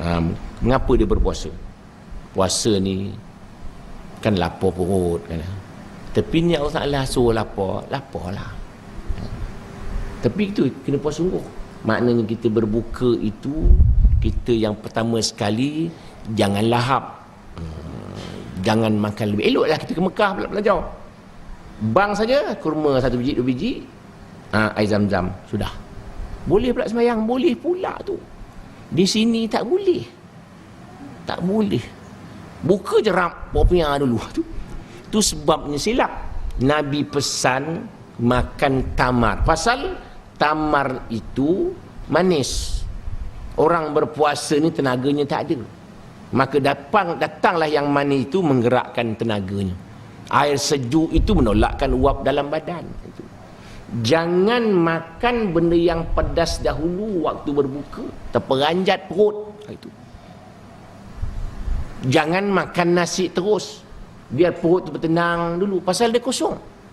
Ha, mengapa dia berpuasa? Puasa ni kan lapar perut kan. Tapi ni Allah Taala suruh lapar, laparlah. Ha. Tapi itu kena puas sungguh. Maknanya kita berbuka itu kita yang pertama sekali jangan lahap. Hmm, Jangan makan lebih. Eloklah kita ke Mekah pula belajar. Bang saja kurma satu biji dua biji. Ha, air zam-zam sudah. Boleh pula semayang, boleh pula tu. Di sini tak boleh. Tak boleh. Buka je ram popiah dulu tu. Tu sebabnya silap. Nabi pesan makan tamar. Pasal tamar itu manis. Orang berpuasa ni tenaganya tak ada. Maka datang datanglah yang manis itu menggerakkan tenaganya. Air sejuk itu menolakkan uap dalam badan. Itu. Jangan makan benda yang pedas dahulu waktu berbuka. Terperanjat perut. Itu. Jangan makan nasi terus. Biar perut tu bertenang dulu. Pasal dia kosong.